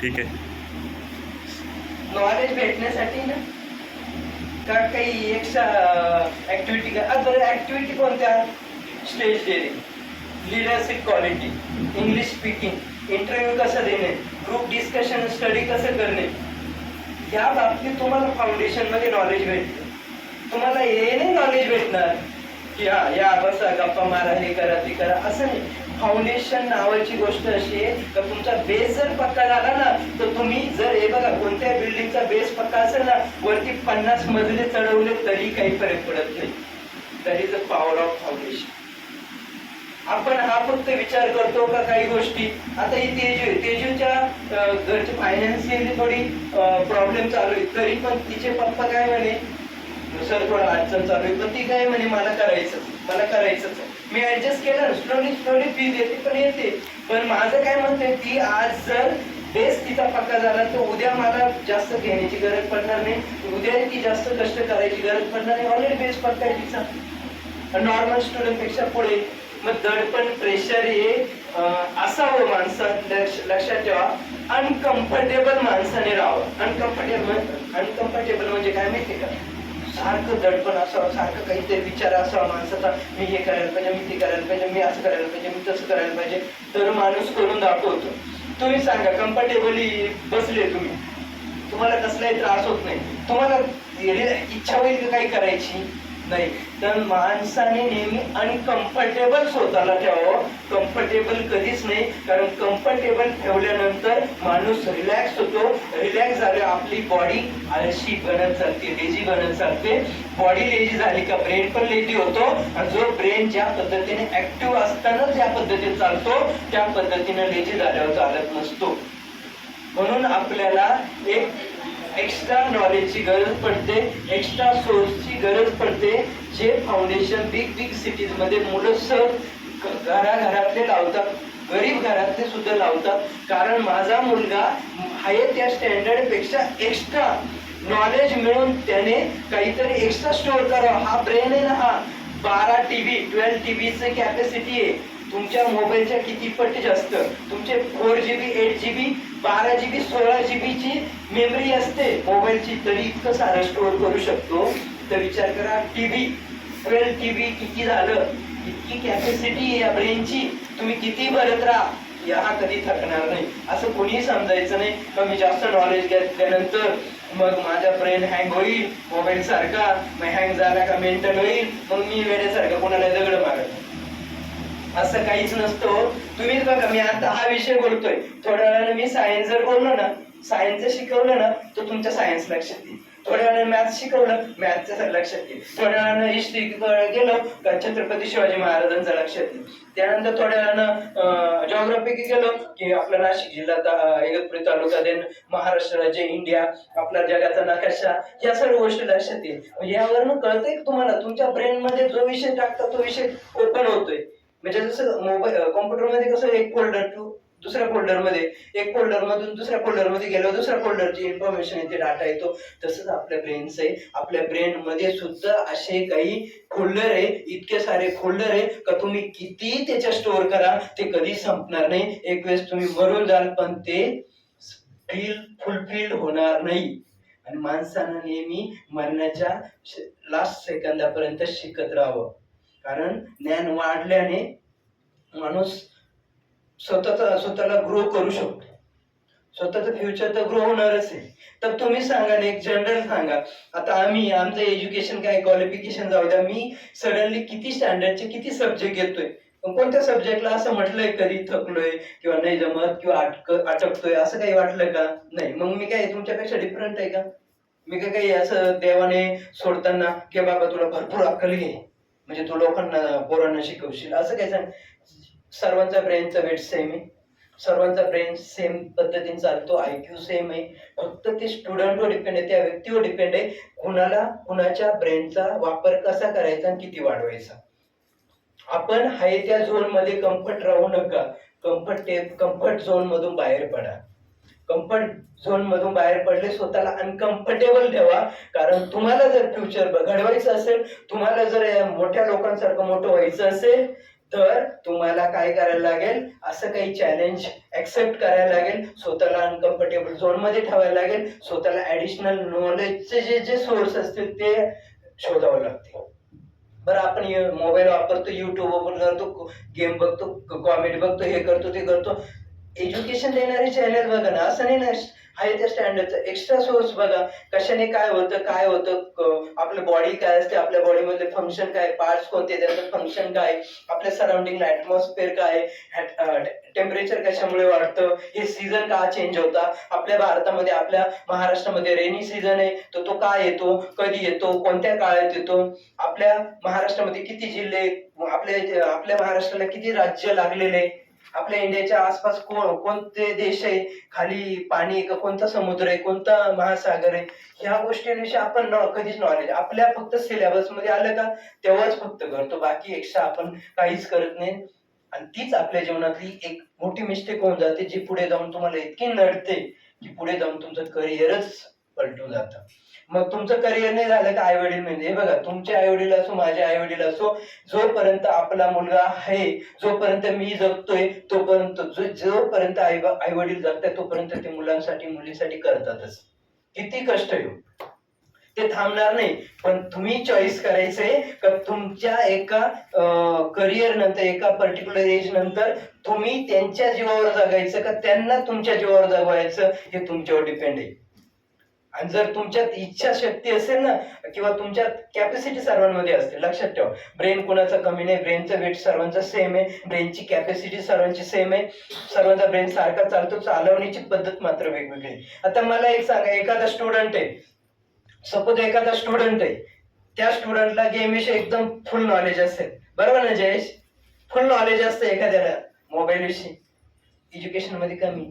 ठीक आहे. नॉलेज भेटण्यासाठी ना का काही एक्स्ट्रा ऍक्टिव्हिटी बरं ऍक्टिव्हिटी कोणत्या? Stage daring leadership quality English speaking interview कसं देणे? ग्रुप डिस्कशन स्टडी कसं करणे? या बाबतीत तुम्हाला फाउंडेशनमध्ये नॉलेज भेटते. तुम्हाला हे नाही नॉलेज भेटणार की हा या बसा गप्पा मारा हे करा ते करा असं नाही. फाउंडेशन नावाची गोष्ट अशी आहे का तुमचा बेस जर पक्का झाला ना तर तुम्ही जर हे बघा कोणत्या बिल्डिंगचा बेस पक्का असेल ना वरती पन्नास मजले चढवले तरी काही फरक पडत नाही. That is a power of foundation आपण हा फक्त विचार करतो का काही गोष्टी? आता ही तेजू तेजूच्या अं, घरची फायनान्शियली थोडी प्रॉब्लेम चालू आहे. तरी पण तिचे पप्पा काय म्हणे सर थोडं अडचण चालू आहे. पण ती काय म्हणे मला करायचं मला करायचंच आहे. मी ऍडजस्ट केलं स्लोली स्लोली फीज येते पण येते. पण माझं काय म्हणतंय की आज जर बेस तिचा पक्का झाला तर उद्या मला जास्त घेण्याची गरज पडणार नाही. उद्या ती जास्त कष्ट करायची गरज पडणार नाही. ऑलरेडी बेस पक्का आहे तिचा. नॉर्मल स्टुडंटपेक्षा पुढे. मग दडपण प्रेशर हे असावं माणसात लक्षात ठेवा. अनकम्फर्टेबल माणसाने राहावं. अनकम्फर्टेबल अनकम्फर्टेबल म्हणजे काय माहितीये का? सारखं दडपण असावं सारखं काहीतरी विचार असावा माणसाचा. मी हे करायला पाहिजे मी ते करायला पाहिजे मी असं करायला पाहिजे मी तसं करायला पाहिजे. तर माणूस करून दाखवतो. तुम्ही सांगा कम्फर्टेबली बसले तुम्ही. तुम्हाला कसलाही त्रास होत नाही. तुम्हाला इच्छा होईल काही करायची? नाही. तर माणसाने नेहमी अनकम्फर्टेबल स्वतःला ठेवावं. कम्फर्टेबल कधीच नाही. कारण कम्फर्टेबल ठेवल्यानंतर माणूस रिलॅक्स होतो. रिलॅक्स झाले आपली बॉडी आळशी बनत चालते लेझी बनत चालते. बॉडी लेझी झाली का ब्रेन पण लेझी होतो. आणि जो ब्रेन ज्या पद्धतीने ऍक्टिव्ह असताना ज्या पद्धतीने चालतो त्या पद्धतीने लेझी झाल्यावर चालत नसतो. म्हणून आपल्याला एक एक्स्ट्रा नॉलेजची गरज पडते एक्स्ट्रा सोर्सची गरज पडते जे फाउंडेशन बिग बिग सिटीजमध्ये मुलं सर घराघरातले लावतात गरीब घरातले सुद्धा लावतात. कारण माझा मुलगा आहे त्या स्टँडर्डपेक्षा एक्स्ट्रा नॉलेज मिळून त्याने काहीतरी एक्स्ट्रा स्टोअर करावा. हा ब्रेन आहे ना हा. बारा टीबी ट्वेल्व टीबीचे कॅपॅसिटी आहे. तुमच्या मोबाईलच्या किती पट जास्त तुमचे four G B eight G B बारा जी बी सोळा जी बीची मेमरी असते. मोबाईलची तरी इतकं सारं स्टोअर करू शकतो. तर विचार करा टीव्ही ट्वेल्व टी बी किती झालं? इतकी कॅपॅसिटी या ब्रेनची तुम्ही किती भरत राहा? या हा कधी थकणार नाही. असं कोणीही समजायचं नाही. का मी जास्त नॉलेज घेतल्यानंतर मग माझा ब्रेन हँग होईल. मोबाईल सारखा मग हँग झाला का मेंटल होईल. मग मी वेळेसारखा कोणाला दगड मारत असं काहीच नसतो हो. तुम्हीच बघा मी आता हा विषय बोलतोय. थोड्या वेळानं मी सायन्स जर बोललो ना सायन्स शिकवलं ना तर तुमच्या सायन्स लक्षात येईल. थोड्या वेळानं मॅथ्स शिकवलं मॅथ्सच्या लक्षात येईल. थोड्या वेळानं हिस्ट्री गेलो का छत्रपती शिवाजी महाराजांचं लक्षात येईल. त्यानंतर थोड्या वेळानं जॉग्राफी गेलो की आपला नाशिक जिल्हा इगतपुरी तालुका देन महाराष्ट्र राज्य इंडिया आपला जगाचा नकाशा या सर्व गोष्टी लक्षात येईल. यावरनं कळतंय तुम्हाला? तुमच्या ब्रेनमध्ये जो विषय टाकता तो विषय ओपन होतोय. म्हणजे जसं मोबाईल कॉम्प्युटरमध्ये कसं एक फोल्डर टू दुसऱ्या फोल्डरमध्ये एक फोल्डर मधून दुसऱ्या फोल्डरमध्ये गेल्यावर दुसऱ्या फोल्डरची इन्फॉर्मेशन येते डाटा येतो. तसंच आपल्या ब्रेनचं आहे. आपल्या ब्रेन मध्ये सुद्धा असे काही फोल्डर आहे इतके सारे फोल्डर आहे का तुम्ही किती त्याच्या स्टोअर करा ते कधी संपणार नाही. एक वेळेस तुम्ही मरून जाल पण ते फील फुलफिल्ड होणार नाही. आणि माणसानं नेहमी मरण्याच्या लास्ट सेकंदापर्यंत शिकत राहावं. कारण ज्ञान वाढल्याने माणूस स्वतःचा स्वतःला ग्रो करू शकतो. स्वतःचं फ्युचर तर ग्रो होणारच आहे. तर तुम्ही सांगा ना एक जनरल सांगा. आता आम्ही आमचं एज्युकेशन काय क्वालिफिकेशन जाऊ द्या. मी सडनली किती स्टँडर्डचे किती सब्जेक्ट घेतोय? पण कोणत्या सब्जेक्टला असं म्हटलंय कधी थकलोय किंवा नाही जमत किंवा अटक अटकतोय असं काही वाटलं का? नाही. मग मी काय तुमच्यापेक्षा डिफरंट आहे का? मी काय काही असं देवाने सोडताना की बाबा तुला भरपूर अक्कल घे. म्हणजे तू लोकांना पोरांना शिकवशील. असं काय सांग. सर्वांचा ब्रेनचा वेट सेम आहे. सर्वांचा ब्रेन सेम पद्धतीने चालतो. आय क्यू सेम आहे. फक्त ते स्टुडंटवर डिपेंड आहे त्या व्यक्तीवर डिपेंड आहे. कुणाला कुणाच्या ब्रेनचा वापर कसा करायचा आणि किती वाढवायचा. आपण हाय त्या झोनमध्ये कम्फर्ट राहू नका. कम्फर्ट कम्फर्ट झोन मधून बाहेर पडा. कम्फर्ट झोन मधून बाहेर पडले स्वतःला अनकम्फर्टेबल ठेवा. कारण तुम्हाला जर फ्युचर घडवायचं असेल तुम्हाला जर मोठ्या लोकांसारखं मोठं व्हायचं असेल तर तुम्हाला काय करायला लागेल? असं काही चॅलेंज ऍक्सेप्ट करायला लागेल. स्वतःला अनकम्फर्टेबल झोनमध्ये ठेवायला लागेल. स्वतःला ऍडिशनल नॉलेजचे जे जे सोर्स असतील ते शोधावं लागते बरं आपण मोबाईल वापरतो युट्यूब ओपन करतो गेम बघतो कॉमेडी बघतो हे करतो ते करतो. एज्युकेशन देणारे चॅनल बघा ना असं नाही ना आहे त्या स्टँडर्डचं एक्स्ट्रा सोर्स बघा कशाने काय होतं काय होतं आपलं बॉडी काय असते आपल्या बॉडीमधले फंक्शन काय पार्ट्स कोणते त्याचं फंक्शन काय आपल्या सराउंडिंगला ऍटमॉस्फिअर काय टेम्परेचर uh, कशामुळे वाढतं हे सीझन का चेंज होता? आपल्या भारतामध्ये आपल्या महाराष्ट्रामध्ये रेनी सीझन आहे तर तो काय येतो कधी येतो कोणत्या काळात येतो? आपल्या महाराष्ट्रामध्ये किती जिल्हे आपल्या आपल्या महाराष्ट्राला किती राज्य लागलेले? आपल्या इंडियाच्या आसपास कोण कोणते देश आहे? खाली पाणी आहे का? कोणता समुद्र आहे? कोणता महासागर आहे? ह्या गोष्टींविषयी आपण कधीच नॉलेज आपल्या फक्त सिलेबसमध्ये आलं का तेव्हाच फक्त करतो. बाकी एक्स्ट्रा आपण काहीच करत नाही. आणि तीच आपल्या जीवनातली एक मोठी मिस्टेक होऊन जाते जी पुढे जाऊन तुम्हाला इतकी नडते की पुढे जाऊन तुमचं करिअरच पलटून जातं. मग तुमचं करिअर नाही झालं का आई वडील म्हणजे? हे बघा तुमचे आई वडील असो माझे आई वडील असो जोपर्यंत आपला मुलगा आहे जोपर्यंत मी जगतोय तोपर्यंत जो जोपर्यंत आई आई वडील जगताय तोपर्यंत ते मुलांसाठी मुलीसाठी करतातच. किती कष्ट येऊ हो. ते थांबणार नाही. पण तुम्ही चॉईस करायचंय का तुमच्या एका करिअर नंतर एका पर्टिक्युलर एज नंतर तुम्ही त्यांच्या जीवावर जगायचं का त्यांना तुमच्या जीवावर जगवायचं हे तुमच्यावर डिपेंड आहे. आणि जर तुमच्यात इच्छाशक्ती असेल ना किंवा तुमच्यात कॅपॅसिटी सर्वांमध्ये असते लक्षात ठेवा. ब्रेन कुणाचा कमी नाही ब्रेनचा वेट सर्वांचा सेम आहे. ब्रेनची कॅपॅसिटी सर्वांची सेम आहे. सर्वांचा ब्रेन सारखा चालतो चालवण्याची पद्धत मात्र वेगवेगळी आता मला एक सांगा एखादा स्टुडंट आहे. सपोज एखादा स्टुडंट आहे. त्या स्टुडंटला गेमविषयी एकदम फुल नॉलेज असेल. बरोबर ना जयेश? फुल नॉलेज असतं एखाद्याला मोबाईल विषयी. एज्युकेशनमध्ये कमी.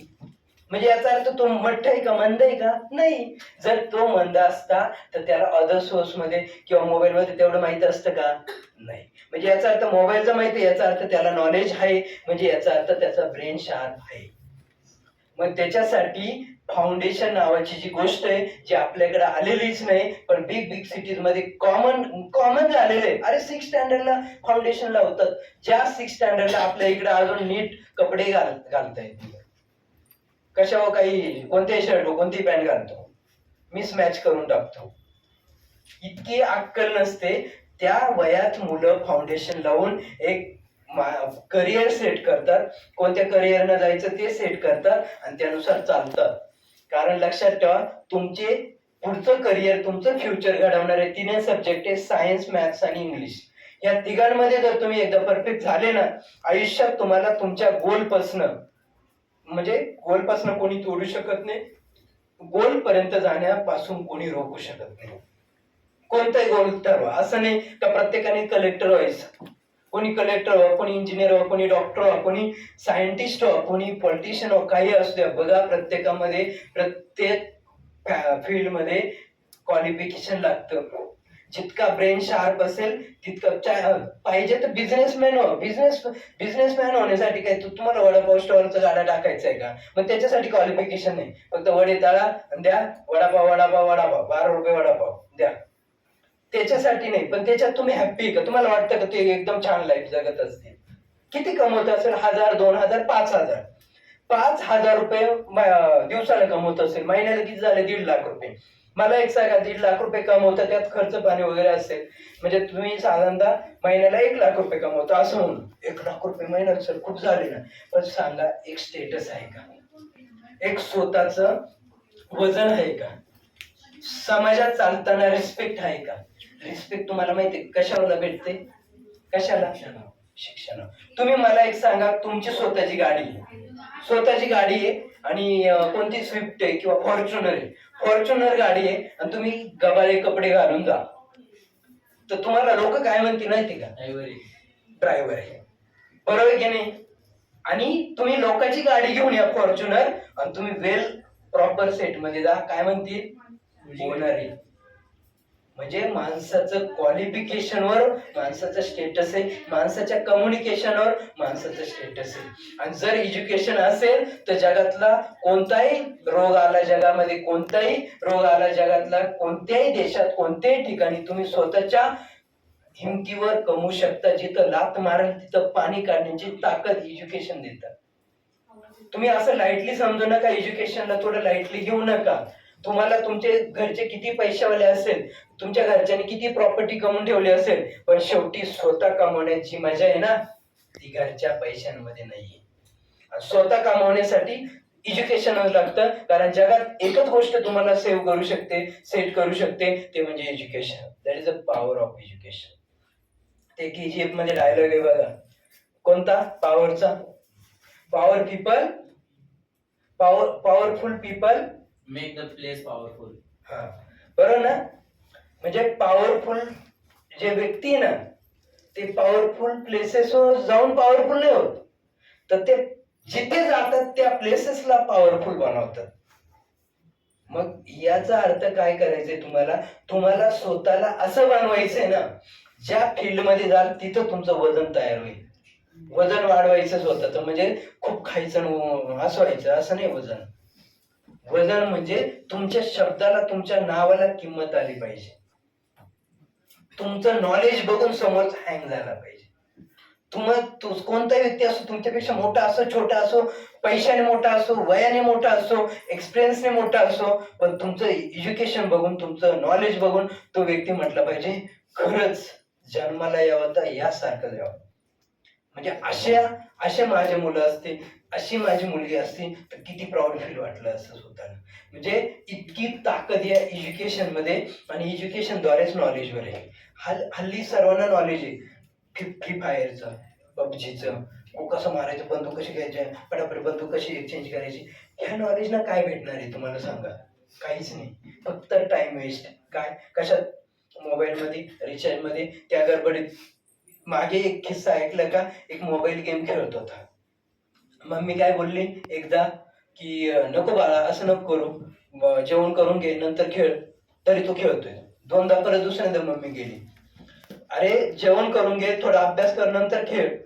म्हणजे याचा अर्थ तो मठ्ठ आहे का मंद आहे का? नाही. जर तो मंद असता तर त्याला अदर सोर्समध्ये किंवा मोबाईल मध्ये तेवढं माहीत असतं का? नाही. म्हणजे याचा अर्थ मोबाईलचा माहिती याचा अर्थ त्याला नॉलेज आहे. म्हणजे याचा अर्थ त्याचा ब्रेन शार्प आहे. मग त्याच्यासाठी फाउंडेशन नावाची जी गोष्ट आहे जी आपल्याकडे आलेलीच नाही पण बिग बिग सिटीजमध्ये कॉमन कॉमन झालेले. आहे अरे सिक्स स्टँडर्डला फाउंडेशन लावतात. ज्या सिक्स स्टँडर्डला आपल्या इकडे अजून नीट कपडे घाल घालता येत कशावर काही कोणते शर्ट कोणती पॅन्ट घालतो. मिस मॅच करून टाकतो. इतकी अक्कल नसते त्या वयात मुलं फाउंडेशन लावून एक करिअर सेट करतात. कोणत्या करिअरनं जायचं ते सेट करतात आणि त्यानुसार चालतात. कारण लक्षात ठेवा तुमचे पुढचं करिअर तुमचं फ्युचर घडवणारे तीन सब्जेक्ट आहे सायन्स मॅथ्स आणि इंग्लिश या तिघांमध्ये जर तुम्ही एकदा परफेक्ट झाले ना आयुष्यात तुम्हाला तुमच्या गोलपासनं म्हणजे गोलपासून कोणी तोडू शकत नाही. गोल पर्यंत जाण्यापासून कोणी रोखू शकत नाही. कोणताही गोल ठरवा. असं नाही का प्रत्येकाने कलेक्टर व्हायचं. कोणी कलेक्टर व्हा कोणी इंजिनियर व्हा कोणी डॉक्टर व्हा कोणी सायंटिस्ट व्हा कोणी पॉलिटिशियन व्हा काही असू द्या. बघा प्रत्येकामध्ये प्रत्येक फील्डमध्ये क्वालिफिकेशन लागतं. जितका ब्रेन शार्प असेल तितकं पाहिजे तर बिझनेसमॅन हो. बिझनेस बिझनेसमॅन होण्यासाठी काय तू तुम्हाला वडापाव स्टॉलचा गाडा टाकायचा आहे का? मग त्याच्यासाठी क्वालिफिकेशन नाही. फक्त वडे तळा द्या. वडापाव वडापाव वडापाव. बारा रुपये वडापाव. द्या. त्याच्यासाठी नाही. पण त्याच्यात तुम्ही हॅप्पी का? तुम्हाला वाटतं का ते एकदम छान लाईफ जगत असतील? किती कमवत असेल? हजार दोन हजार पाच हजार. पाच हजार रुपये दिवसाला कमवत असेल. महिन्याला किती झाले? दीड लाख रुपये. मला एक सांगा दीड लाख रुपये कमवता त्यात खर्च पाणी वगैरे असेल. म्हणजे तुम्ही साधारणतः महिन्याला एक लाख रुपये कमवता असं म्हणून. एक लाख रुपये महिन्यात सर खूप झाले ना. पण सांगा एक स्टेटस आहे का? एक स्वतःच वजन आहे का? समाजात चालताना रिस्पेक्ट आहे का? रिस्पेक्ट तुम्हाला माहिती आहे कशाला भेटते? कशाला? शिक्षण तुम्ही मला एक सांगा तुमची स्वतःची गाडी. आहे स्वतःची गाडी आहे आणि कोणती स्विफ्ट आहे किंवा फॉर्च्युनर आहे? फॉर्च्युनर गाडी आहे आणि तुम्ही गबाळे कपडे घालून जा. तर तुम्हाला लोक काय म्हणतील माहिती का? ड्रायव्हर आहे. बरोबर की नाही? आणि तुम्ही लोकांची गाडी घेऊन या फॉर्च्युनर आणि तुम्ही वेल प्रॉपर सेटमध्ये जा. काय म्हणतील? ओनर आहे. म्हणजे माणसाचं क्वालिफिकेशनवर माणसाचं स्टेटस आहे. माणसाच्या कम्युनिकेशनवर माणसाचं स्टेटस आहे. आणि जर एज्युकेशन असेल तर जगातला कोणताही रोग आला जगामध्ये कोणताही रोग आला जगातला कोणत्याही देशात कोणत्याही ठिकाणी तुम्ही स्वतःच्या हिमतीवर कमवू शकता. जिथं लात मारेल तिथं पाणी काढण्याची ताकद एज्युकेशन देतात तुम्ही असं लाईटली समजू नका एज्युकेशनला थोडं लाईटली घेऊ नका. तुम्हाला तुमचे घरचे किती पैशावाले असेल तुमच्या घरच्यांनी किती प्रॉपर्टी कमवून ठेवली असेल पण शेवटी स्वतः कमवण्याची मजा आहे ना? ती घरच्या पैशांमध्ये नाहीये. स्वतः कमवण्यासाठी एज्युकेशन लागतं कारण जगात एकच गोष्ट तुम्हाला सेव्ह करू शकते सेट करू शकते ते म्हणजे education that is a power of education ते की जी मध्ये डायलॉग आहे बघा. कोणता? पॉवरचा power people power powerful people make the place powerful हा. बरोबर ना? म्हणजे पॉवरफुल जे व्यक्ती आहे ना ते पॉवरफुल प्लेसेस जाऊन पॉवरफुल नाही होत. तर ते जिथे जातात त्या प्लेसेसला पॉवरफुल बनवतात. मग याचा अर्थ काय करायचंय तुम्हाला? तुम्हाला स्वतःला असं बनवायचंय ना ज्या फील्डमध्ये जाल तिथं तुमचं वजन तयार होईल. वजन वाढवायचं स्वतःच. म्हणजे खूप खायचं असं व्हायचं. असं नाही वजन. वजन म्हणजे तुमच्या शब्दाला तुमच्या नावाला किंमत आली पाहिजे. तुमचं नॉलेज बघून समोर हँग झाला पाहिजे. तुम्हाला कोणता व्यक्ती असो तुमच्यापेक्षा मोठा असो छोटा असो पैशाने मोठा असो वयाने मोठा असो एक्सपिरियन्सने मोठा असो पण तुमचं एज्युकेशन बघून तुमचं नॉलेज बघून तो व्यक्ती म्हटला पाहिजे खरंच जन्माला यावं तर यासारखं यावं म्हणजे अशा अशा माझे मुलं असते अशी माझी मुलगी असते तर किती प्राऊड फील वाटलं असतं स्वतःला म्हणजे इतकी ताकद या एज्युकेशनमध्ये आणि एज्युकेशनद्वारेच नॉलेजवर आहे. हल हल्ली सर्वांना नॉलेज आहे. फ्री फ्री फायरचं पबजीचं कसं मारायचं बंदूक कशी घ्यायची पटापट बंदूक कशी एक्सचेंज करायची ह्या नॉलेजना काय भेटणार आहे तुम्हाला सांगा. काहीच नाही. फक्त टाइम वेस्ट काय? कशात? मोबाईलमध्ये रिचार्जमध्ये त्या गडबडीत. मागे एक किस्सा ऐकला का? एक मोबाईल गेम खेळत होता. मम्मी काय बोलली? एकदा की नको बाळा असं नको करू. जेवण करून घे नंतर खेळ. तरी तो खेळतोय. दोनदा परत दुसऱ्यांदा मम्मी गेली. अरे जेवण करून घे थोडा अभ्यास कर नंतर खेळ.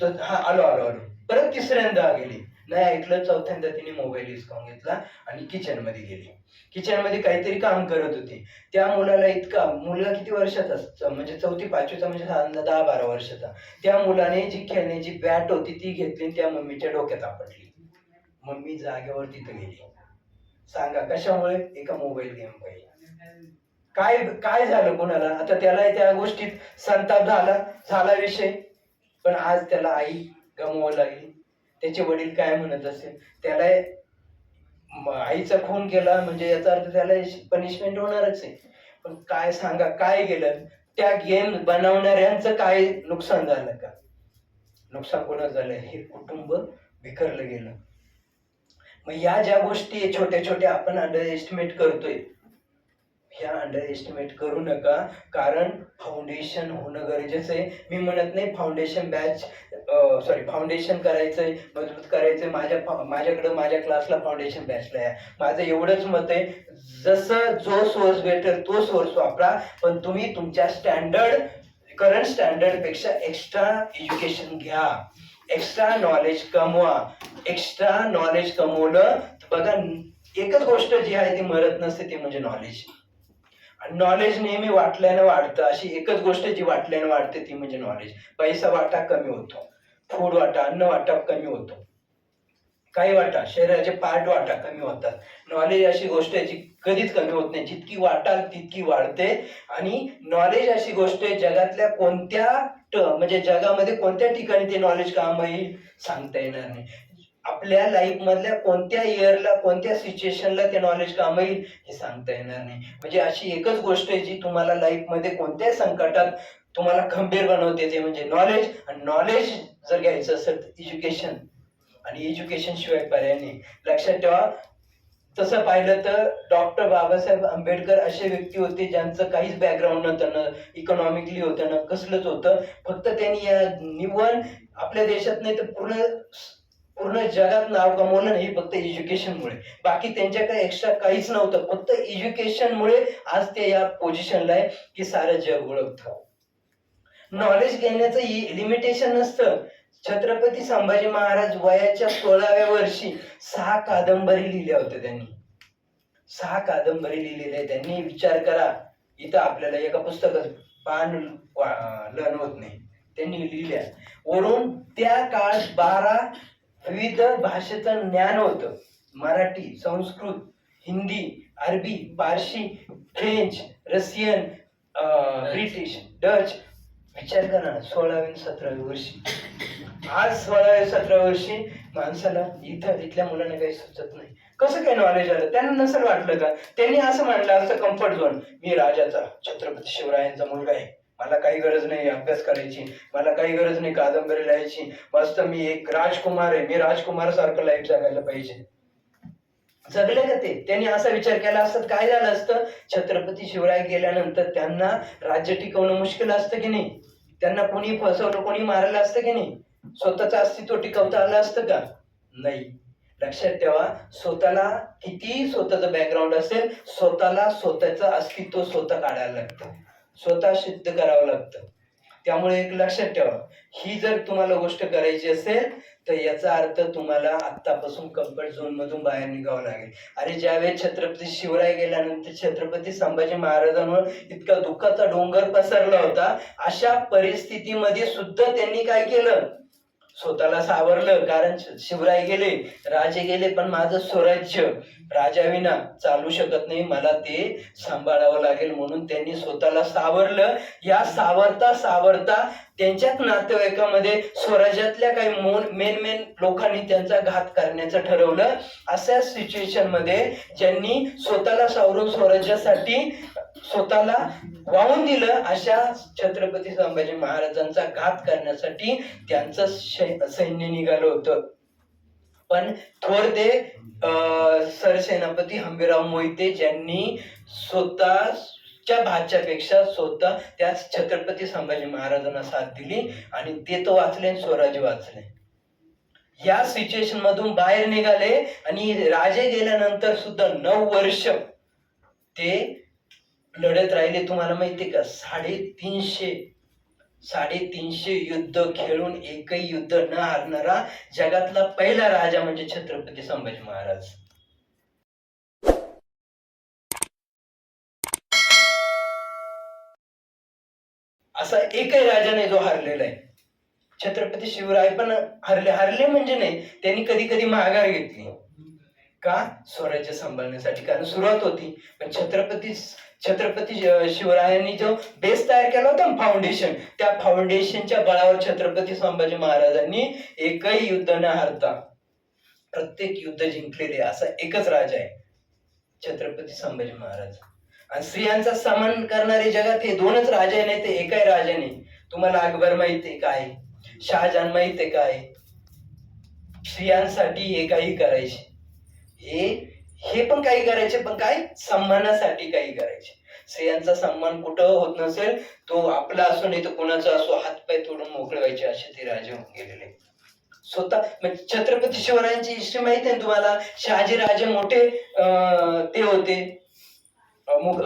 तर हा आलो आलो आलो. परत तिसऱ्यांदा गेली. नाही ऐकलं चौथ्यांदा तिने मोबाईल हिसकावून घेतला आणि किचनमध्ये गेली. किचनमध्ये काहीतरी काम करत होती. त्या मुलाला इतका मुलगा किती वर्षाचा? म्हणजे चौथी पाचवीचा म्हणजे साधारणतः दहा बारा वर्षाचा. त्या मुलाने जी खेळण्याची बॅट होती ती घेतली आणि त्या मम्मीच्या डोक्यात आपटली. मम्मी जागेवर तिथं गेली. सांगा कशामुळे? एका मोबाईल गेम पाहिजे काय काय झालं कोणाला? आता त्याला त्या गोष्टीत संताप झाला झाला विषय. पण आज त्याला आई गमवावं लागली. त्याचे वडील काय म्हणत असेल त्याला आईचा खून केला म्हणजे याचा अर्थ त्याला पनिशमेंट होणारच आहे. पण काय सांगा काय गेलं? त्या गेम बनवणाऱ्यांचं काय नुकसान झालं का? नुकसान कोणाचं झालं? हे कुटुंब बिखरलं गेलं. मग या ज्या गोष्टी छोट्या छोट्या आपण अंडर एस्टिमेट करतोय ह्या अंडर एस्टिमेट करू नका. कारण फाउंडेशन होणं गरजेचं आहे. मी म्हणत नाही फाउंडेशन बॅच सॉरी फाउंडेशन करायचंय मजबूत करायचंय. माझ्या फा- माझ्याकडं माझ्या क्लासला फाउंडेशन बॅचला आहे माझं एवढंच मत आहे. जसं जो सोर्स भेटेल तो सोर्स वापरा. पण तुम्ही तुमच्या स्टँडर्ड करंट स्टँडर्डपेक्षा एक्स्ट्रा एज्युकेशन घ्या. एक्स्ट्रा नॉलेज कमवा. एक्स्ट्रा नॉलेज कमवलं बघा एकच गोष्ट जी आहे ती मरत नसते ती म्हणजे नॉलेज आणि नॉलेज नेहमी वाटल्यानं वाढतं. अशी एकच गोष्ट जी वाटल्यानं वाढते ती म्हणजे नॉलेज पैसा वाटा कमी होतो. फूड वाटा अन्न वाटा कमी होतो. काही वाटा शरीराचे पार्ट वाटा कमी होतात. नॉलेज अशी गोष्ट आहे जी कधीच कमी होत नाही. जितकी वाटाल तितकी वाढते. आणि नॉलेज अशी गोष्ट आहे जगातल्या कोणत्या ट- म्हणजे जगामध्ये कोणत्या ठिकाणी ते नॉलेज काम येईल सांगता येणार नाही. आपल्या लाईफ मधल्या कोणत्या इयरला कोणत्या सिच्युएशनला ते नॉलेज काम येईल हे सांगता येणार नाही. म्हणजे अशी एकच गोष्ट आहे जी तुम्हाला लाईफमध्ये कोणत्याही संकटात तुम्हाला खंबीर बनवते ते म्हणजे नॉलेज आणि नॉलेज जर घ्यायचं असेल तर एज्युकेशन आणि एज्युकेशन शिवाय पर्याय नाही. लक्षात ठेवा. तसं पाहिलं तर डॉक्टर बाबासाहेब आंबेडकर असे व्यक्ती होते ज्यांचं काहीच बॅकग्राऊंड नव्हतं ना इकॉनॉमिकली होतं ना कसलंच होतं. फक्त त्यांनी या निवड आपल्या देशात नाही तर पूर्ण पूर्ण जगात नाव कमवलं नाही फक्त एज्युकेशनमुळे बाकी त्यांच्याकडे एक्स्ट्रा काहीच नव्हतं. फक्त एज्युकेशनमुळे आज ते या पोझिशनला आहे की सारं जग ओळखतं. नॉलेज घेण्याचं लिमिटेशन नसतं. छत्रपती संभाजी महाराज वयाच्या सोळाव्या वर्षी सहा कादंबरी लिहिल्या होत्या त्यांनी. सहा कादंबरी लिहिलेल्या आहेत. त्यांनी विचार करा. इथं आपल्याला एका पुस्तकात पान वा- लन होत नाही. त्यांनी लिहिल्या. वरून त्या काळात बारा विविध भाषेचं ज्ञान होतं. मराठी संस्कृत हिंदी अरबी Parsi French Russian British Dutch विचार करा ना सोळावी सतरावी वर्षी. आज सोळाव्या सतराव्या वर्षी माणसाला इथं इथल्या मुलांना काही सुचत नाही. कसं काय नॉलेज आलं? त्यांना नसेल वाटलं का? त्यांनी असं म्हणलं असं कम्फर्ट झोन मी राजाचा छत्रपती शिवरायांचा मुलगा आहे. मला काही गरज नाही अभ्यास करायची मला काही गरज नाही कादंबरी लिहायची. मस्त मी एक राजकुमार आहे मी राजकुमार सारखं लाईफ जगायला पाहिजे. जगले का ते? त्यांनी असा विचार केला असतात काय झालं असतं? छत्रपती शिवराय गेल्यानंतर त्यांना राज्य टिकवणं मुश्किल असतं की नाही? त्यांना कोणी फसवलं कोणी मारलं असतं की नाही? स्वतःचं अस्तित्व टिकवता आलं असतं का? नाही. लक्षात ठेवा स्वतःला किती स्वतःचं बॅकग्राऊंड असेल स्वतःला स्वतःचं अस्तित्व स्वतः काढायला लागतं. स्वतः सिद्ध करावं लागतं. त्यामुळे एक लक्षात ठेवा ही जर तुम्हाला गोष्ट करायची असेल तर याचा अर्थ तुम्हाला आत्तापासून कम्फर्ट झोन मधून बाहेर निघावं लागेल. अरे ज्यावेळेस छत्रपती शिवराय गेल्यानंतर छत्रपती संभाजी महाराजांवर इतका दुःखाचा डोंगर पसरला होता अशा परिस्थितीमध्ये सुद्धा त्यांनी काय केलं? स्वतःला सावरलं कारण शिवराय गेले राजे गेले पण माझं स्वराज्य राजाविना चालू शकत नाही. मला ते सांभाळावं लागेल म्हणून त्यांनी स्वतःला सावरलं. या सावरता सावरता त्यांच्याच नातेवाईकामध्ये स्वराज्यातल्या काही मेन मेन लोकांनी त्यांचा घात करण्याचं ठरवलं. अशा सिच्युएशनमध्ये ज्यांनी स्वतःला सावरून स्वराज्यासाठी स्वतःला वाहून दिलं अशा छत्रपती संभाजी महाराजांचा घात करण्यासाठी त्यांचं सैन्य निघालं होतं. पण थोर ते अं, सरसेनापती हंबीराव मोहिते ज्यांनी स्वतःच्या भाच्यापेक्षा स्वतः त्याच छत्रपती संभाजी महाराजांना साथ दिली आणि ते तो वाचले आणि स्वराज्य वाचले. या सिच्युएशन मधून बाहेर निघाले आणि राजे गेल्यानंतर सुद्धा नऊ वर्ष ते लढत राहिले. तुम्हाला माहितीये का? साडेतीनशे साडेतीनशे युद्ध खेळून एकही युद्ध न हारणारा जगातला पहिला राजा म्हणजे छत्रपती संभाजी महाराज. असा एकही राजा नाही जो हारलेला आहे. छत्रपती शिवराय पण हरले. हरले म्हणजे नाही त्यांनी कधी कधी माघार घेतली. का? स्वराज्य सांभाळण्यासाठी. कारण सुरुवात होती. पण छत्रपती छत्रपती शिवरायांनी जो बेस तयार केला होता फाउंडेशन त्या फाउंडेशनच्या बळावर छत्रपती संभाजी महाराजांनी एकही युद्ध न हरता प्रत्येक युद्ध जिंकलेले असा एकच राजा आहे छत्रपती संभाजी महाराज. आणि स्त्रियांचा सन्मान करणारे जगात हे दोनच राजे नाही ते एकही राजा नाही तुम्हाला अकबर माहिती आहे? काय शहाजहान माहिती आहे? काय स्त्रियांसाठी हे काही करायचे. हे हे पण काही करायचे पण काय? सन्मानासाठी काही करायचे. स्त्रियांचा सन्मान कुठं होत नसेल तो आपला असो नाही तर कोणाचा असो हातपाय तोडून मोकळे व्हायचे असे ते राजे होऊन गेलेले. स्वतः म्हणजे छत्रपती शिवरायांची हिस्ट्री माहिती आहे तुम्हाला? शहाजी राजे मोठे अं, ते होते. मुघ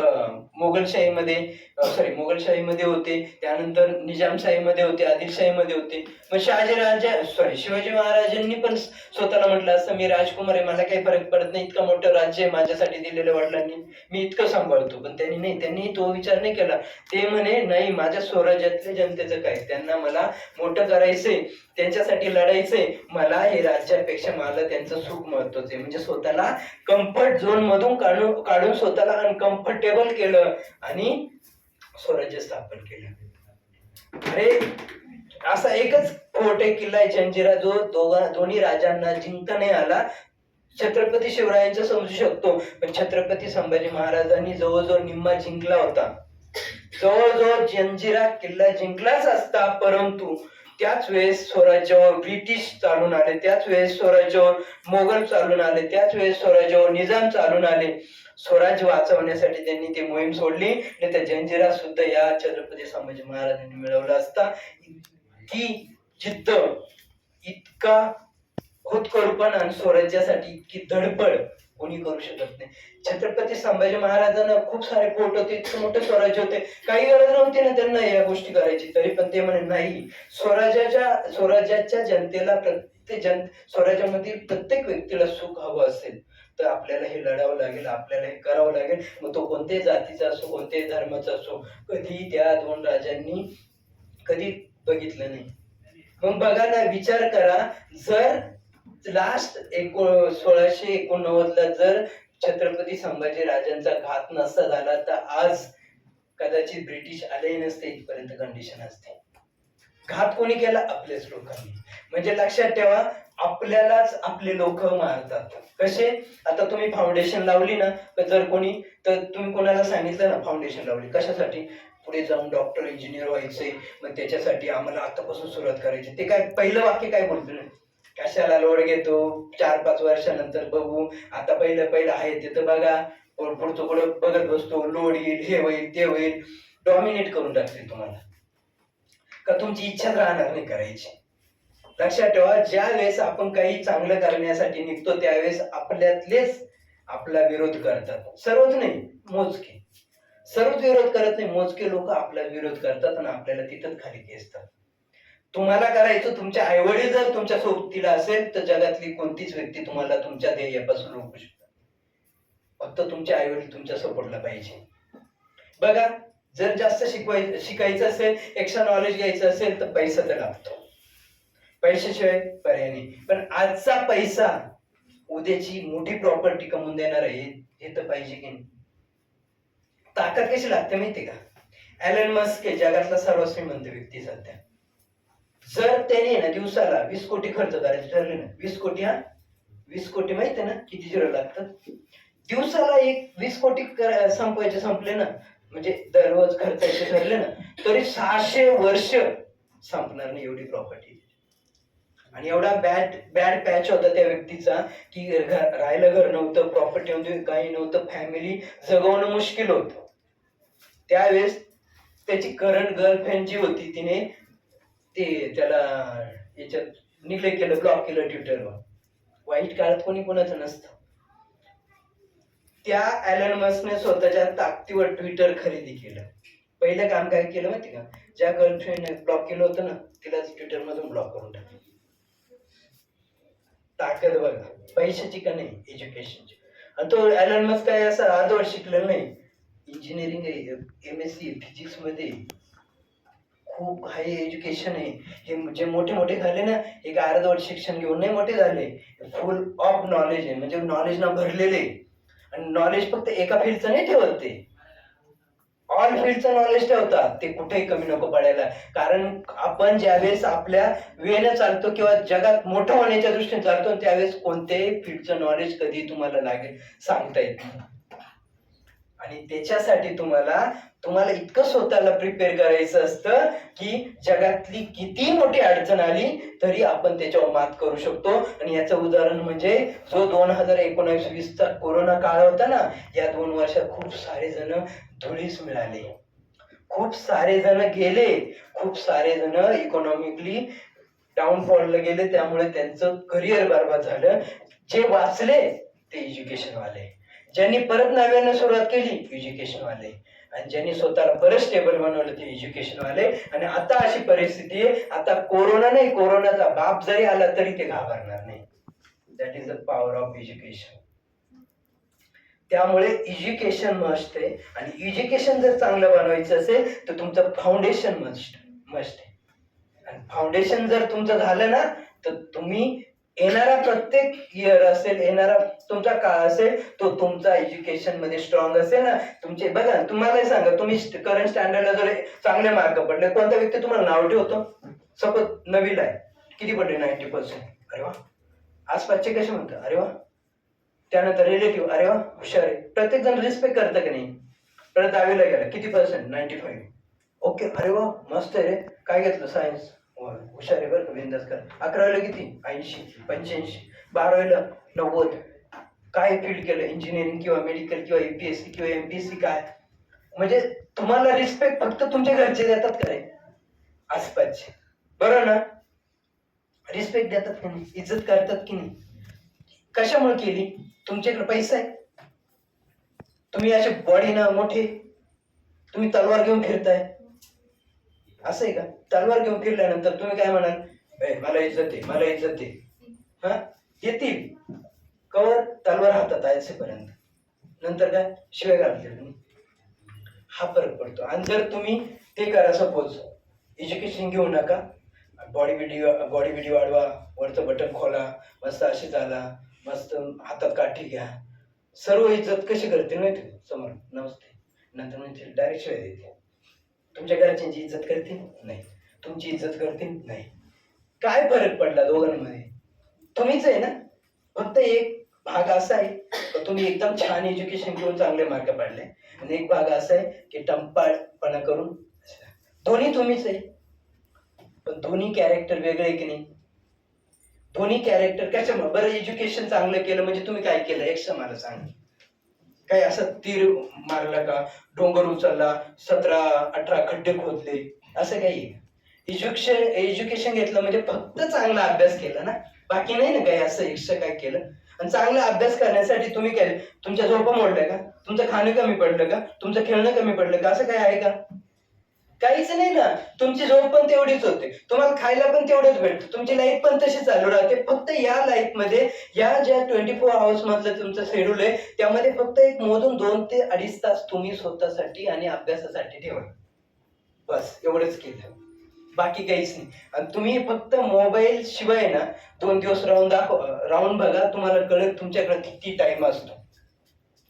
मोगलशाहीमध्ये. सॉरी मोगलशाहीमध्ये होते. त्यानंतर निजामशाहीमध्ये होते आदिलशाहीमध्ये होते. मग शहाजी राजा सॉरी शिवाजी महाराजांनी पण स्वतःला म्हटलं असतं मी राजकुमार आहे मला काही फरक पडत नाही इतकं मोठं राज्य आहे माझ्यासाठी दिलेलं वडिलांनी. मी इतकं सांभाळतो. पण त्यांनी नाही त्यांनी तो विचार नाही केला. ते म्हणे नाही माझ्या स्वराज्यातल्या जनतेचं काय? त्यांना मला मोठं करायचंय त्यांच्यासाठी लढायचंय. मला हे राज्यापेक्षा मला त्यांचं सुख महत्वाचं आहे. म्हणजे स्वतःला कम्फर्ट झोन मधून काढून काढून स्वतःला अनकम्फर्टेबल केलं. आणि स्वराज्य स्थापन केलं. अरे असा एकच कोट आहे किल्ला आहे जंजिरा जो दोघा दोन्ही राजांना जिंकता नाही आला. छत्रपती शिवरायांचा समजू शकतो पण छत्रपती संभाजी महाराजांनी जवळजवळ निम्मा जिंकला होता. जवळजवळ जंजिरा किल्ला जिंकलाच असता परंतु त्याच वेळेस स्वराज्यावर ब्रिटिश चालून आले त्याच वेळेस स्वराज्यावर मोगल चालून आले त्याच वेळेस स्वराज्यावर निजाम चालून आले. स्वराज्य वाचवण्यासाठी त्यांनी ती मोहीम सोडली. आणि त्या जंजिरा सुद्धा या छत्रपती संभाजी महाराजांनी मिळवला असता. इतकी जिद्द इतका होतकरूपणा आणि स्वराज्यासाठी इतकी धडपड कोणी करू शकत नाही. छत्रपती संभाजी महाराजांना खूप सारे पोट होते इतकं मोठे स्वराज्य होते. काही गरज नव्हती ना त्यांना या गोष्टी करायची तरी पण ते म्हणे नाही स्वराज्याच्या स्वराज्याच्या जनतेला ते जन स्वराज्यामधील प्रत्येक व्यक्तीला सुख हवं असेल तर आपल्याला हे लढावं लागेल आपल्याला हे करावं लागेल. मग तो कोणत्याही जातीचा असो कोणत्याही धर्माचा असो कधी त्या दोन राजांनी कधी बघितलं नाही. मग बघा ना विचार करा जर लास्ट एको सोळाशे एकोणनव्वदला जर छत्रपती संभाजी राजांचा घात नसता झाला तर आज कदाचित ब्रिटिश आले नसते इथपर्यंत कंडिशन असते. घात कोणी केला? आपल्याच लोकांनी. म्हणजे लक्षात ठेवा आपल्यालाच आपले लोक मारतात. कसे? आता तुम्ही फाउंडेशन लावली ना जर कोणी तर तुम्ही कोणाला सांगितलं ना फाउंडेशन लावली कशासाठी? पुढे जाऊन डॉक्टर इंजिनियर व्हायचंय मग त्याच्यासाठी आम्हाला आतापासून सुरुवात करायची. ते काय पहिलं वाक्य काय बोलतो ना? कशाला लोड घेतो? चार पाच वर्षानंतर बघू. आता पहिलं पहिलं आहे ते तर बघा. पुढचं पुढं बघत बसतो. लोड येईल हे होईल ते होईल. डॉमिनेट करून टाकते तुम्हाला. का तुमची इच्छाच राहणार नाही करायची. लक्षात ठेवा ज्या वेळेस आपण काही चांगलं करण्यासाठी निघतो त्यावेळेस आपल्यातलेच आपला विरोध करतात. सर्वच नाही मोजके. सर्वच विरोध करत नाही मोजके लोक आपला विरोध करतात आणि आपल्याला तिथंच खाली खेचतात. तुम्हाला करायचं तुमच्या आईवडील जर तुमच्या सोबतीला असेल तर जगातली कोणतीच व्यक्ती तुम्हाला तुमच्या ध्येयापासून रोखू शकतात फक्त तुमचे आईवडील तुमच्या सपोर्टला पाहिजे. बघा जर जास्त शिकवाय शिकायचं असेल एक्स्ट्रा नॉलेज घ्यायचं असेल तर पैसा तर लागतो. पैशाशिवाय पर्याय नाही. पण आजचा पैसा उद्याची मोठी प्रॉपर्टी कमवून देणार आहे हे तर पाहिजे की नाही? ताकद कशी लागते माहिती का? ॲलन मस्क हे जगातला सर्वात श्रीमंत व्यक्ती सध्या. जर त्याने ना दिवसाला वीस कोटी खर्च करायचे ठरले ना वीस कोटी हा? वीस कोटी माहिती आहे ना किती झिरो लागतात? दिवसाला एक वीस कोटी कर- संपवायचे संपले ना म्हणजे दररोज खर्चायचे ठरले ना तरी सहाशे वर्ष संपणार नाही एवढी प्रॉपर्टी आणि एवढा बॅड बॅड पॅच होता त्या व्यक्तीचा की राहायला घर नव्हतं प्रॉपर्टी म्हणजे काही नव्हतं फॅमिली जगवणं मुश्किल होतं. त्यावेळेस त्याची करंट गर्लफ्रेंड जी होती तिने ते त्याला याच्यात निग्लेक्ट केलं ब्लॉक केलं ट्विटरवर वाईट काळात कोणी कोणाचं नसतं. त्या ॲलन मस्कने स्वतःच्या ताकदीवर ट्विटर खरेदी केलं. पहिलं काम काय केलं माहिती का? ज्या गर्लफ्रेंडने ब्लॉक केलं होतं ना तिलाच ट्विटर मधून ब्लॉक करून टाकलं. ताकद बघा. पैशाची का नाही? एज्युकेशनची आणि तो ॲलन मस्क काय असं अर्धवट शिकलेलं नाही. इंजिनिअरिंग आहे एम एस सी फिजिक्समध्ये. खूप हाय एज्युकेशन आहे. हे जे मोठे मोठे झाले ना एक काय अर्धवट शिक्षण घेऊन नाही मोठे झाले. फुल ऑफ नॉलेज आहे. म्हणजे नॉलेज ना भरलेले. आणि नॉलेज फक्त एका फील्डचं नाही ठेवत ते. ऑल फील्डचं नॉलेज ठेवतात ते कुठेही कमी नको पडायला. कारण आपण ज्यावेळेस आपल्या वेळेला चालतो किंवा जगात मोठं होण्याच्या दृष्टीने चालतो त्यावेळेस कोणत्याही फील्डचं नॉलेज कधी तुम्हाला लागेल सांगता येत नाही. आणि त्याच्यासाठी तुम्हाला तुम्हाला इतकं स्वतःला प्रिपेअर करायचं असतं की जगातली किती मोठी अडचण आली तरी आपण त्याच्यावर मात करू शकतो. आणि याचं उदाहरण म्हणजे जो दोन हजार एकोणावीस वीसचा कोरोना काळ होता ना या दोन वर्षात खूप सारे जण धुळीस मिळाले. खूप सारे जण गेले. खूप सारे जण इकॉनॉमिकली डाऊनफॉलला गेले. त्यामुळे त्यांचं करिअर बर्बाद झालं. जे वाचले ते एज्युकेशन वाले. ज्यांनी परत नव्यानं सुरुवात केली एज्युकेशन वाले आणि ज्यांनी स्वतःला परत स्टेबल बनवलं ते एज्युकेशन वाले आणि आता अशी परिस्थिती आहे आता कोरोना नाही कोरोनाचा बाप जरी आला तरी ते घाबरणार नाही. That is the power of education त्यामुळे एज्युकेशन मस्ट आहे. आणि एज्युकेशन जर चांगलं बनवायचं असेल तर तुमचं फाउंडेशन मस्ट मस्ट आहे. आणि फाउंडेशन जर तुमचं झालं ना तर तुम्ही येणारा प्रत्येक इयर असेल येणारा तुमचा काळ असेल तो तुमचा एज्युकेशनमध्ये स्ट्रॉंग असेल ना. तुमचे बघा तुम्हालाही सांगा तुम्ही करंट स्टँडर्डला जर चांगले मार्क पडले कोणता व्यक्ती तुम्हाला नाव ठेवतो? सपोज नवीला आहे किती पडले? नाईन्टी पर्सेंट अरे वा. आसपासचे कसे म्हणतात? अरे वा. त्यानंतर रिलेटिव्ह अरे वा हुशार आहे. प्रत्येक जण रिस्पेक्ट करतं की नाही? परत दहावीला गेला किती पर्सेंट नाईन्टी फाईव्ह ओके अरे वा मस्त आहे रे. काय घेतलं? सायन्स हुशार आहे बरं का बिंदास कर. अकरावीला किती? ऐंशी पंच्याऐंशी. बारावीला नव्वद. काय फील्ड केलं? इंजिनिअरिंग किंवा मेडिकल किंवा युपीएससी किंवा एमपीएससी काय? म्हणजे तुम्हाला रिस्पेक्ट फक्त तुमच्या घरचे देतात काय आसपासचे बरोबर ना? रिस्पेक्ट देतात की नाही? इज्जत करतात की नाही? कशामुळे केली? तुमच्याकडे पैसा आहे? तुम्ही असे बॉडीनं मोठे? तुम्ही तलवार घेऊन फिरताय? असं आहे का? तलवार घेऊन फिरल्यानंतर तुम्ही काय म्हणाल? मला इज्जत आहे मला इज्जत आहे हा? येतील. कवर तलवार हातात आहे असेपर्यंत. नंतर काय? शिवाय घालतील तुम्ही. हा फरक पडतो. आणि जर तुम्ही ते करा सपोज एज्युकेशन घेऊ नका. बॉडी बिडी बॉडी बिडी वाढवा वरचं बटन खोला मस्त अशी झाला मस्त हातात काठी घ्या. सर्व इज्जत कशी करतील माहिती समोर. नमस्ते. नंतर म्हणजे डायरेक्ट शिवाय देते. तुमच्या घरच्यांची इज्जत करतील? नाही. तुमची इज्जत करतील? नाही. काय फरक पडला दोघांमध्ये? तुम्हीच आहे ना? फक्त एक भाग असा आहे का तुम्ही एकदम छान एज्युकेशन घेऊन चांगले मार्क पाडले. आणि एक भाग असा आहे की टंपाळपणा करून दोन्ही तुम्हीच आहे. पण दोन्ही कॅरेक्टर वेगळे की नाही? दोन्ही कॅरेक्टर कशामुळे? बरं एज्युकेशन चांगलं केलं म्हणजे तुम्ही काय केलं? एक्स्ट्रा मला सांग. काय असं तीर मारला का? डोंगर उचलला सतरा अठरा खड्डे खोदले असं काही? एज्युकेशन एज्युकेशन घेतलं म्हणजे फक्त चांगला अभ्यास केला ना? बाकी नाही ना काही असं एक्स्ट्रा काय केलं? आणि चांगला अभ्यास करण्यासाठी तुम्ही काय तुमच्या झोपा मोडल्या का? तुमचं खाणं कमी पडलं का? तुमचं खेळणं कमी पडलं का? असं काय आहे का? काहीच नाही ना. तुमची झोप पण तेवढीच होते. तुम्हाला खायला पण तेवढंच भेटतं. तुमची लाईफ पण तशी चालू राहते. फक्त या लाईफमध्ये या ज्या ट्वेंटी फोर आवर्स मधलं तुमचं शेड्यूल आहे त्यामध्ये फक्त एक मोजून दोन ते अडीच तास तुम्ही स्वतःसाठी आणि अभ्यासासाठी ठेवा. बस एवढंच केलं. बाकी काहीच नाही. आणि तुम्ही फक्त मोबाईल शिवाय ना दोन दिवस राहून दाखव राहून बघा तुम्हाला कळत तुमच्याकडे किती टाइम असतो.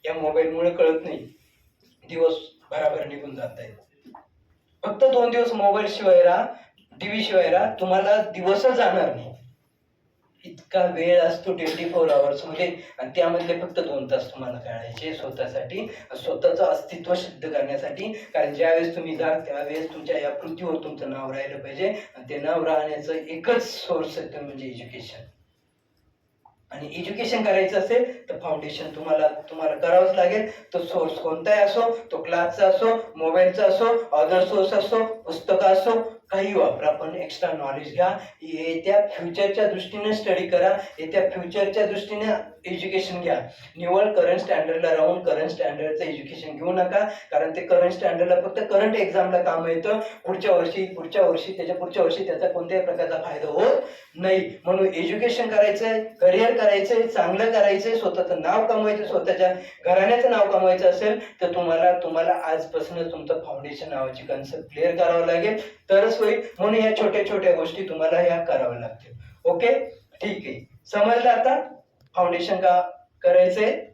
या मोबाईल मुळे कळत नाही. दिवस भराभर निघून जात आहेत. फक्त दोन दिवस मोबाईल शिवाय राहा टीव्ही शिवाय राहा तुम्हाला दिवसच जाणार नाही. इतका वेळ असतो ट्वेंटी फोर आवर्समध्ये आणि त्यामधले फक्त दोन तास तुम्हाला काढायचे स्वतःसाठी स्वतःचं अस्तित्व सिद्ध करण्यासाठी. कारण ज्यावेळेस तुम्ही जाल त्यावेळेस तुमच्या या पृथ्वीवर तुमचं नाव राहिलं पाहिजे आणि ते नाव राहण्याचं एकच सोर्स आहे ते म्हणजे एज्युकेशन आणि एज्युकेशन करायचं असेल तर फाउंडेशन तुम्हाला तुम्हाला करावंच लागेल. तो सोर्स कोणताही असो तो क्लासचा असो मोबाईलचा असो अदर सोर्स असो पुस्तकं असो काही वापरा. पण एक्स्ट्रा नॉलेज घ्या. येत्या फ्युचरच्या दृष्टीने स्टडी करा. येत्या फ्युचरच्या दृष्टीने एज्युकेशन घ्या. निवळ करंट स्टँडर्डला राहून करंट स्टँडर्डचं एज्युकेशन घेऊ नका. कारण ते करंट स्टँडर्डला फक्त करंट एक्झामला काम येतं. पुढच्या वर्षी पुढच्या वर्षी त्याच्या पुढच्या वर्षी त्याचा कोणत्याही प्रकारचा फायदा होत नाही म्हणून एज्युकेशन करायचंय करिअर करायचंय चांगलं करायचंय स्वतःचं नाव कमवायचं स्वतःच्या घराण्याचं नाव कमवायचं असेल तर तुम्हाला तुम्हाला आजपासूनच तुमचं फाउंडेशन नावाची कन्सेप्ट क्लिअर करावं लागेल. तरच होईल. म्हणून या छोट्या छोट्या गोष्टी तुम्हाला ह्या कराव्या लागतील. ओके? ठीक आहे. समजलं आता? फाउंडेशन का करायचंय?